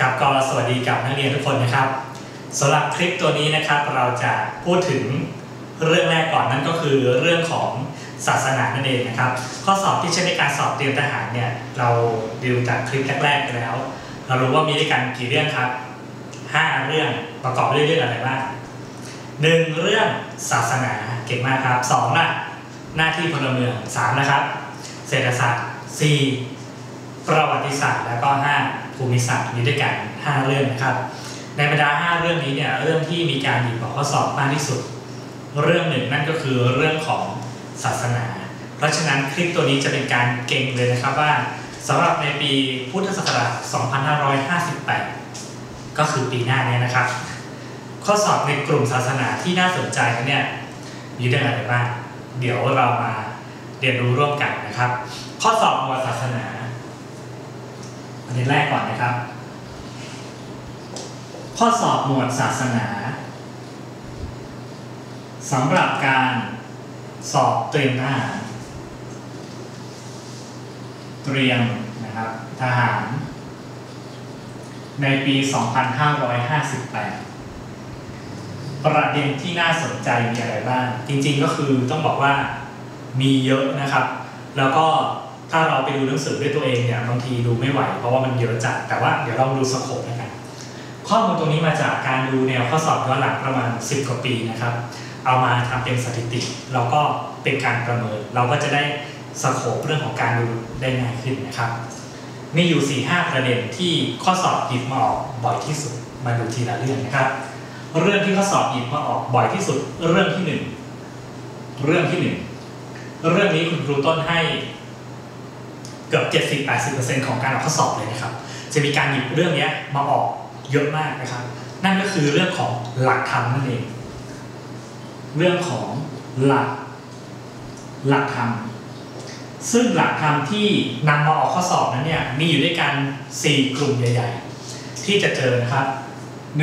ครับก็สวัสดีกับนักเรียนทุกคนนะครับสำหรับคลิปตัวนี้นะครับเราจะพูดถึงเรื่องแรกก่อนนั่นก็คือเรื่องของศาสนานั่นเองนะครับ ข้อสอบที่ใช้ในการสอบเตรียมทหารเนี่ยเราดูจากคลิปแรกๆไปแล้ว เรารู้ว่ามีด้วยกันกี่เรื่องครับห้าเรื่องประกอบด้วยเรื่องอะไรบ้างหนึ่งเรื่องศาสนาเก่งมากครับสองล่ะหน้าที่พลเมืองสามนะครับ เศรษฐศาสตร์สี่ประวัติศาสตร์แล้วก็ห้า ภูมิศาสตร์มีด้วยกันห้าเรื่องนะครับ ในบรรดาห้าเรื่องนี้เนี่ยเรื่องที่มีการหยิบออกข้อสอบมากที่สุด เรื่องหนึ่งนั่นก็คือเรื่องของศาสนา เพราะฉะนั้นคลิปตัวนี้จะเป็นการเก่งเลยนะครับว่าสำหรับในปีพุทธศักราช 2558 ก็คือปีหน้านี้นะครับ ข้อสอบในกลุ่มศาสนาที่น่าสนใจเนี่ยมีเรื่องอะไรบ้าง เดี๋ยวเรามาเรียนรู้ร่วมกันนะครับ ข้อสอบหมวดศาสนา อันนี้แรกก่อนนะครับ ข้อสอบหมวดศาสนาสำหรับการสอบเตรียมทหารเตรียมนะครับทหาร ในปี 2558 ประเด็นที่น่าสนใจมีอะไรบ้าง จริงๆก็คือต้องบอกว่ามีเยอะนะครับ แล้วก็ ถ้าเราไปดูหนังสือด้วยตัวเองเนี่ยบางทีดูไม่ไหว เพราะว่ามันเยอะจัดแต่ว่าเดี๋ยวเราดูสโคปแล้วกันข้อมูลตรงนี้มาจากการดูแนวข้อสอบย้อนหลังประมาณ 10 กว่าปีนะครับ เอามาทำเป็นสถิติแล้วก็เป็นการประเมิน เราก็จะได้สโคปเรื่องของการดูได้ง่ายขึ้นนะครับ มีอยู่ 4-5 ประเด็นที่ข้อสอบหยิบมาออกบ่อยที่สุดมาดูทีละเรื่องนะครับ เรื่องที่ข้อสอบหยิบมาออกบ่อยที่สุด เรื่องที่หนึ่งเรื่องที่หนึ่งเรื่องนี้คุณครูต้นให้ เกือบ 70-80%ของการออกข้อสอบเลยนะครับ จะมีการหยิบเรื่องนี้มาออกเยอะมากนะครับ นั่นก็คือเรื่องของหลักธรรมนั่นเอง เรื่องของหลักหลักธรรม ซึ่งหลักธรรมที่นำมาออกข้อสอบนั้นเนี่ยมีอยู่ด้วยกัน 4 กลุ่มใหญ่ ๆ ที่จะเจอนะครับ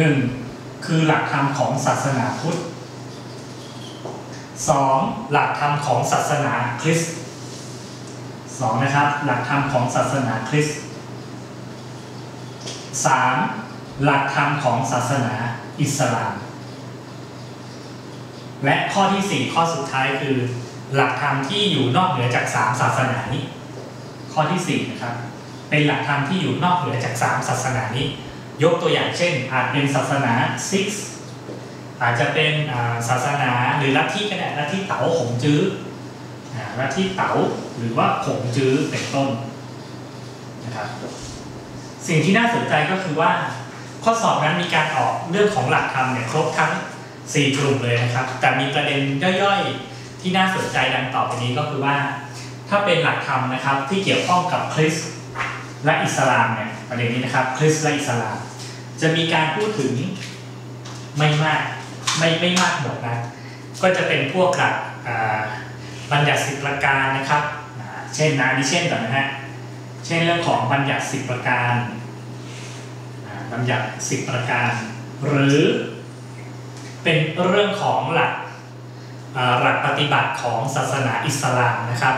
1. คือหลักธรรมของศาสนาพุทธ 2. หลักธรรมของศาสนาคริสต์ 2. นะครับ หลักธรรมของศาสนาคริสต์ 3. หลักธรรมของศาสนาอิสลาม และข้อที่4ข้อสุดท้ายคือ หลักธรรมที่อยู่นอกเหนือจาก3ศาสนานี้ ข้อที่4นะครับ เป็นหลักธรรมที่อยู่นอกเหนือจาก3ศาสนานี้ ยกตัวอย่างเช่น อาจเป็นศาสนาซิกอาจจะเป็นศาสนาหรือลัทธิก็ได้ลัทธิเต๋าหงจื้อ แลัทธิเต๋าหรือว่าหงจื้อเป็นต้นนะครับสิ่งที่น่าสนใจก็คือว่า ข้อสอบนั้นมีการออกเรื่องของหลักธรรมเนี่ยครบทั้ง 4 กลุ่มเลยนะครับ แต่มีประเด็นย่อยๆ ที่น่าสนใจดังต่อไปนี้ก็คือว่า ถ้าเป็นหลักธรรมนะครับที่เกี่ยวข้องกับคริสต์และอิสลามเนี่ยประเด็นนี้นะครับคริสต์และอิสลาม จะมีการพูดถึงไม่มากไม่ไม่มากหมดนะก็จะเป็นพวกหลัก บัญญัติสิบประการนะครับเช่นนะนี่เช่นก่อนนะฮะเช่นเรื่องของบัญญัติสิบประการบัญญัติสิบประการ หรือเป็นเรื่องของหลักหลักปฏิบัติของศาสนาอิสลามนะครับ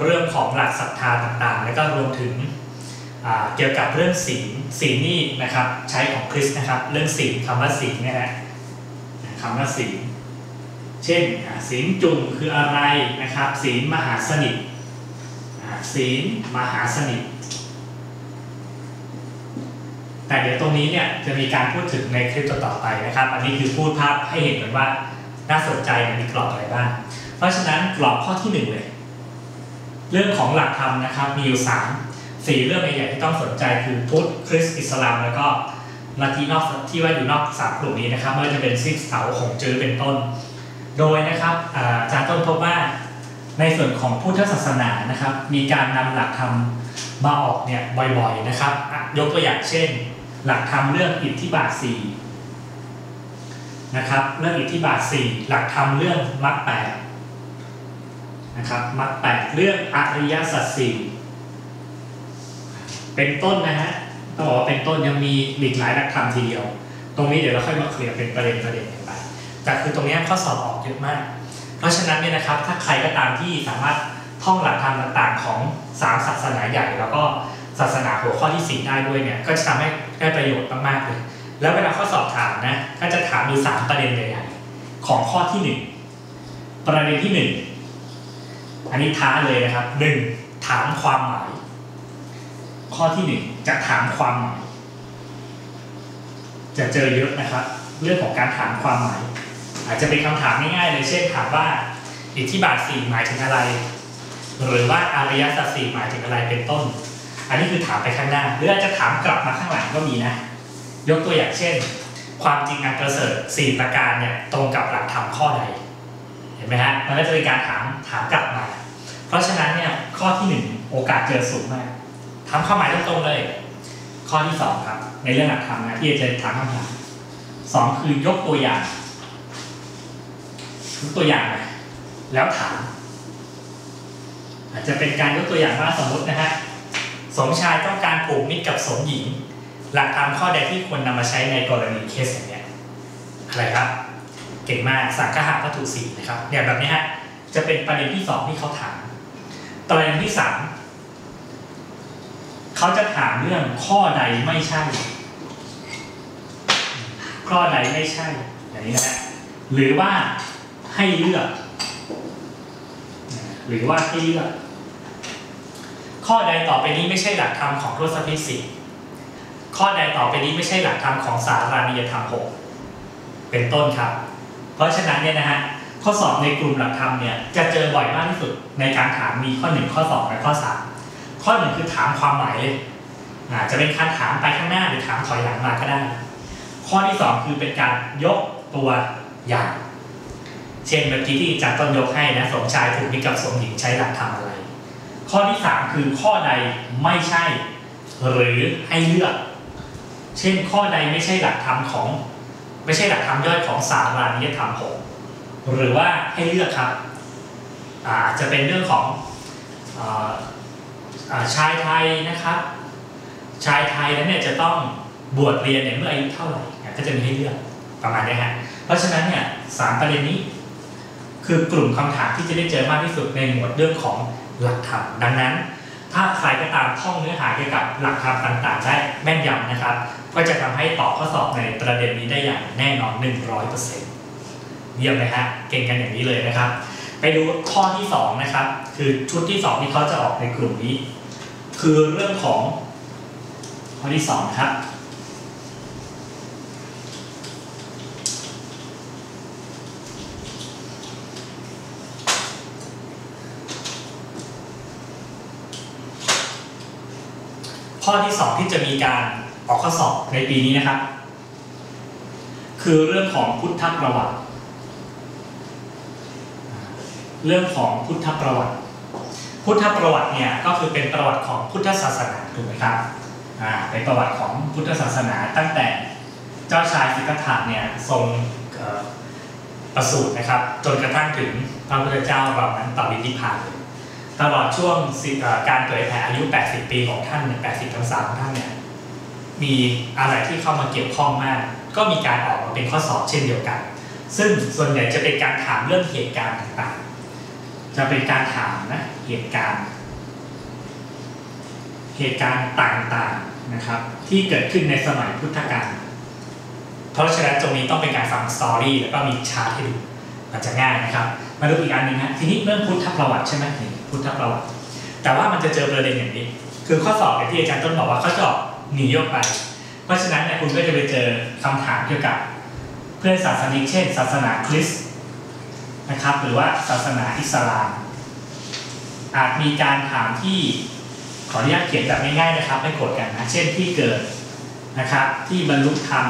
เรื่องของหลักศรัทธาต่างๆ แล้วก็รวมถึงเกี่ยวกับเรื่องศีลศีลนี่นะครับใช้ของคริสต์นะครับ เรื่องศีลคำว่าศีลเนี่ยนะคำว่าศีล เช่นศีลจุ่มคืออะไรนะครับศีลมหาสนิทศีลมหาสนิท แต่เดี๋ยวตรงนี้เนี่ยจะมีการพูดถึงในคลิปต่อไปนะครับ อันนี้คือพูดภาพให้เห็นกันว่าน่าสนใจมีกรอบอะไรบ้าง เพราะฉะนั้นกรอบข้อที่หนึ่งเลย เรื่องของหลักธรรมนะครับมีอยู่สามสี่เรื่องใหญ่ๆที่ต้องสนใจคือพุทธคริสต์อิสลาม แล้วก็ลัทธินอกที่ว่าอยู่นอกสามกลุ่มนี้นะครับไม่ว่าจะเป็นซิกเสาของจื้อเป็นต้น โดยนะครับอาจารย์ต้นพบว่าในส่วนของพุทธศาสนานะครับ มีการนำหลักธรรมมาออกเนี่ยบ่อยๆนะครับ ยกตัวอย่างเช่น หลักธรรมเรื่องอิทธิบาทสี่นะครับเรื่องอิทธิบาทสี่หลักธรรมเรื่องมรรคแปดนะครับมรรคแปดเรื่องอริยสัจสี่เป็นต้นนะฮะต้องบอกว่าเป็นต้นยังมีหลีกหลายหลักธรรมทีเดียว ตรงนี้เดี๋ยวเราค่อยมาเคลียร์เป็นประเด็นประเด็นกันไป แต่คือตรงนี้ข้อสอบออกเยอะมาก เพราะฉะนั้นเนี่ยนะครับถ้าใครก็ตามที่สามารถท่องหลักธรรมต่างๆ ของสามศาสนาใหญ่ แล้วก็ศาสนาหัวข้อที่4ได้ด้วยเนี่ยก็จะทำให้ได้ประโยชน์มากๆเลย แล้วเวลาข้อสอบถามนะก็จะถามอยู่3ประเด็นใหญ่ๆของข้อที่ 1 ประเด็นที่ 1 อันนี้ท้าเลยนะครับ 1. ถามความหมาย ข้อที่ 1 จะถามความหมายจะเจอเยอะนะครับ เรื่องของการถามความหมาย อาจจะเป็นคำถามง่ายๆเลยเช่นถามว่าอิทธิบาทสี่หมายถึงอะไร หรือว่าอริยสัจสี่หมายถึงอะไรเป็นต้น อันนี้คือถามไปข้างหน้า หรืออาจจะถามกลับมาข้างหลังก็มีนะ ยกตัวอย่างเช่น ความจริงอันประเสริฐสี่ประการเนี่ยตรงกับหลักธรรมข้อใดเห็นไหมฮะมันก็จะเป็นการถามถามกลับมา เพราะฉะนั้นเนี่ยข้อที่หนึ่งโอกาสเจอสูงมากถามความหมายตรงๆเลย ข้อที่สองครับในเรื่องหลักธรรมนะที่จะถามคำถามสองคือยกตัวอย่าง ตัวอย่างแล้วถามอาจจะเป็นการยกตัวอย่างว่าสมมตินะฮะสมชายต้องการผูกมิตรกับสมหญิง หลักธรรมข้อใดที่ควรนำมาใช้ในกรณีเคสอย่างเนี้ยอะไรครับ เก่งมากสังฆะวัตถุสีนะครับเนี่ยแบบนี้ฮะจะเป็นประเด็นที่สองที่เขาถามประเด็นที่สามเขาจะถามเรื่องข้อใดไม่ใช่ ข้อใดไม่ใช่อย่างนี้นะฮะหรือว่า ให้เลือก หรือว่าให้เลือก ข้อใดต่อไปนี้ไม่ใช่หลักธรรมของทศพิสิทธิ์ข้อใดต่อไปนี้ไม่ใช่หลักธรรมของสารานิยธรรมหกเป็นต้นครับ เพราะฉะนั้นเนี่ยนะฮะข้อสอบในกลุ่มหลักธรรมเนี่ยจะเจอบ่อยมากที่สุดในการถามมีข้อ 1 ข้อ 2 และข้อ 3 ข้อ 1 คือถามความหมายเลยอาจจะเป็นการถามไปข้างหน้าหรือถามถอยหลังมาก็ได้ ข้อที่ 2 คือเป็นการยกตัวอย่าง เช่นเมื่อกี้ที่อาจารย์ต้นยกให้นะสมชายถูกมิกับสมหญิงใช้หลักธรรมอะไร ข้อที่ 3 คือข้อใดไม่ใช่ หรือให้เลือก เช่นข้อใดไม่ใช่หลักธรรมของ ไม่ใช่หลักธรรมย่อยของสารานิยธรรมหกหรือว่าให้เลือกครับอาจจะเป็นเรื่องของออาชายไทยนะครับ ชายไทยนั้นเนี่ยจะต้องบวชเรียนเนี่ยเมื่ออายุเท่าไหร่ก็จะมีให้เลือกประมาณนี้ฮะเพราะฉะนั้นเนี่ยสามประเด็นนี้ คือกลุ่มคำถามที่จะได้เจอมากที่สุดในหมวดเรื่องของหลักธรรมดังนั้น ถ้าใครก็ตามท่องเนื้อหาเกี่ยวกับหลักธรรมต่างๆ ได้แม่นยำนะครับ ก็จะทำให้ตอบข้อสอบในประเด็นนี้ได้อย่างแน่นอน 100%เยี่ยมเลยฮะเก่งกันอย่างนี้เลยนะครับ ไปดูข้อที่2นะครับคือชุดที่ 2 ที่เขาจะออกในกลุ่มนี้ คือเรื่องของข้อที่2นะครับ ข้อที่ 2 ที่จะมีการออกข้อสอบในปีนี้นะครับ คือเรื่องของพุทธประวัติ เรื่องของพุทธประวัติ พุทธประวัติเนี่ยก็คือเป็นประวัติของพุทธศาสนาถูกไหมครับเป็นประวัติของพุทธศาสนาตั้งแต่เจ้าชายสิทธัตถะเนี่ยทรงประสูตินะครับ จนกระทั่งถึงพระพุทธเจ้าเรานั้นปรินิพพานเตลอดช่วงการเผยแผ่อายุ 80 ปีของท่านเนี่ย80พรรษาของท่านเนี่ยมีอะไรที่เข้ามาเกี่ยวข้องมาก ก็มีการออกมาเป็นข้อสอบเช่นเดียวกัน ซึ่งส่วนใหญ่จะเป็นการถามเรื่องเหตุการณ์ต่างๆ จะเป็นการถามนะเหตุการณ์ เหตุการณ์ต่างๆนะครับ ที่เกิดขึ้นในสมัยพุทธกาลเพราะฉะนั้นตรงนี้ต้องเป็นการฟังสตอรี่แล้วก็มีชาร์ตให้ดูมันจะง่ายนะครับ มาดูอีกอันหนึ่งนะทีนี้เรื่องพุทธประวัติใช่ไหมนี่ พุทธประวัติแต่ว่ามันจะเจอประเด็นอย่างนี้ คือข้อสอบอย่างที่อาจารย์ต้นบอกว่าเขาจะออกหนีออกไป เพราะฉะนั้นเนี่ยคุณก็จะไปเจอคำถามเกี่ยวกับ เพื่อนศาสนิกเช่น ศาสนาคริสต์นะครับหรือว่าศาสนาอิสลาม อาจมีการถามที่ขออนุญาตเขียนแบบง่ายๆนะครับไม่กดกันนะเช่นที่เกิดนะครับที่บรรลุธรรม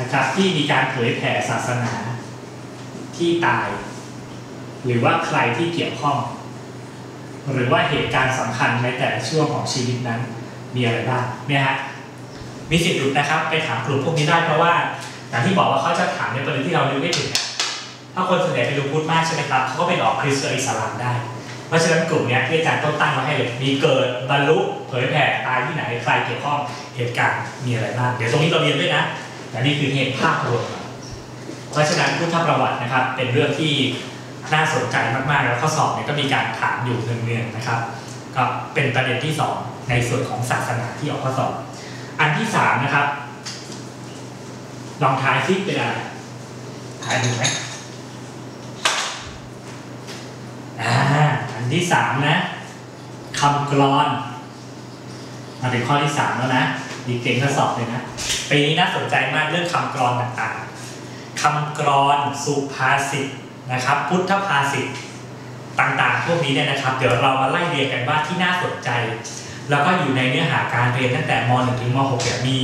นะครับที่มีการเผยแผ่ศาสนาที่ตาย หรือว่าใครที่เกี่ยวข้อง หรือว่าเหตุการณ์สำคัญในแต่ละช่วงของชีวิตนั้น มีอะไรบ้างเนี่ยฮะมีสิทธิ์หลุดนะครับ ไปถามกลุ่มพวกนี้ได้เพราะว่าอย่างที่บอกว่าเขาจะถามในประเด็นที่เรานึกไม่ถึงถ้าคนส่วนใหญ่ไปดูพุทธมากใช่ไหมครับเขาก็เป็นออกคริสต์อิสลามได้ เพราะฉะนั้นกลุ่มนี้ที่อาจารย์ต้นตั้งมาให้เลยมีเกิดบรรลุเผยแผ่ตายที่ไหนใครเกี่ยวข้องเหตุการณ์มีอะไรบ้างเดี๋ยวตรงนี้เราเรียนด้วยนะแต่นี่คือเหตุภาพรวมเพราะฉะนั้นพุทธประวัตินะครับ เป็นเรื่องที่ น่าสนใจมากๆ แล้วข้อสอบเนี่ยก็มีการถามอยู่เนืองๆนะครับ ก็เป็นประเด็นที่สองในส่วนของศาสนาที่ออกข้อสอบ อันที่สามนะครับลองทายซิเป็นอะไรทายดูไหมอ่าอันที่สามนะคำกรอนมาถึงข้อที่สามแล้วนะดีเก่งข้อสอบเลยนะปีนี้น่าสนใจมากเรื่องคำกรอนต่างๆคำกรอนสุภาษิต นะครับ พุทธภาษิตต่างๆ พวกนี้เนี่ยนะครับ เดี๋ยวเรามาไล่เรียงกันว่าที่น่าสนใจ แล้วก็อยู่ในเนื้อหาการเรียนตั้งแต่ม .1 ถึงม .6 เนี่ยมี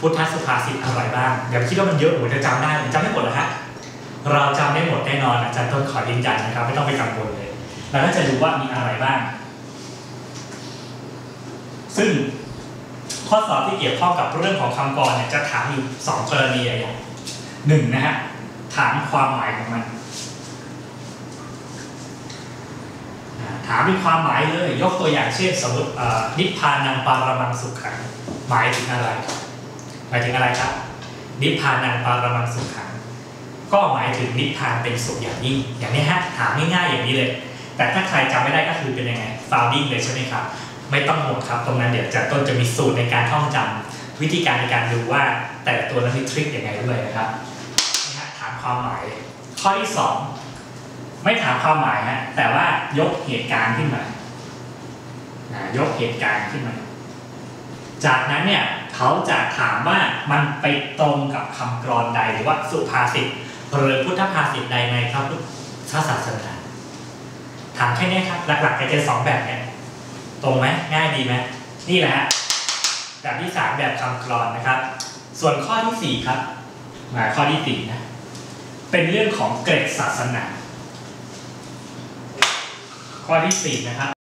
พุทธสุภาษิตอะไรบ้างอย่าคิดว่ามันเยอะผมจะจำได้ผมจำไม่หมดหรอกฮะเราจำได้หมดแน่นอนอาจารย์ต้นขอยืนยันนะครับ ไม่ต้องไปกังวลเลยเราก็จะดูว่ามีอะไรบ้าง ซึ่งข้อสอบที่เกี่ยวข้องกับเรื่องของคำกรเนี่ยจะถามอยู่สองกรณีใหญ่ๆหนึ่งนะฮะถามความหมายของมันอ่า ถามเป็นความหมายเลย ยกตัวอย่างเช่นสมมตินิพพานังปารมังสุขังหมายถึงอะไร หมายถึงอะไรครับ นิพพานังปารมังสุขัง ก็หมายถึงนิพพานเป็นสุขอย่างยิ่งอย่างนี้ฮะถามง่ายๆอย่างนี้เลย แต่ถ้าใครจำไม่ได้ก็คือเป็นยังไง founding เลยใช่ไหมครับไม่ต้องห่วงครับ ตรงนั้นเดี๋ยวอาจะต้นจะมีสูตรในการท่องจำวิธีการในการดูว่าแต่ละตัวนั้นมีทริคยังไงด้วยนะครับนี่ฮะถามความหมายข้อที่สอง ไม่ถามความหมายฮะแต่ว่ายกเหตุการณ์ขึ้นมาอ่ายกเหตุการณ์ขึ้นมา จากนั้นเนี่ยเขาจะถามว่ามันไปตรงกับคำกรอนใดหรือว่าสุภาษิตหรือพุทธภาษิตใดในพระพุทธศาสนาถามแค่นี้ครับ หลักๆจะเจอสองแบบเนี่ยตรงไหมง่ายดีไหมนี่แหละฮะแบบที่สามแบบคำกรอนนะครับ ส่วนข้อที่สี่ครับมาข้อที่สี่นะเป็นเรื่องของเกร็ดศาสนา ข้อที่สี่นะครับ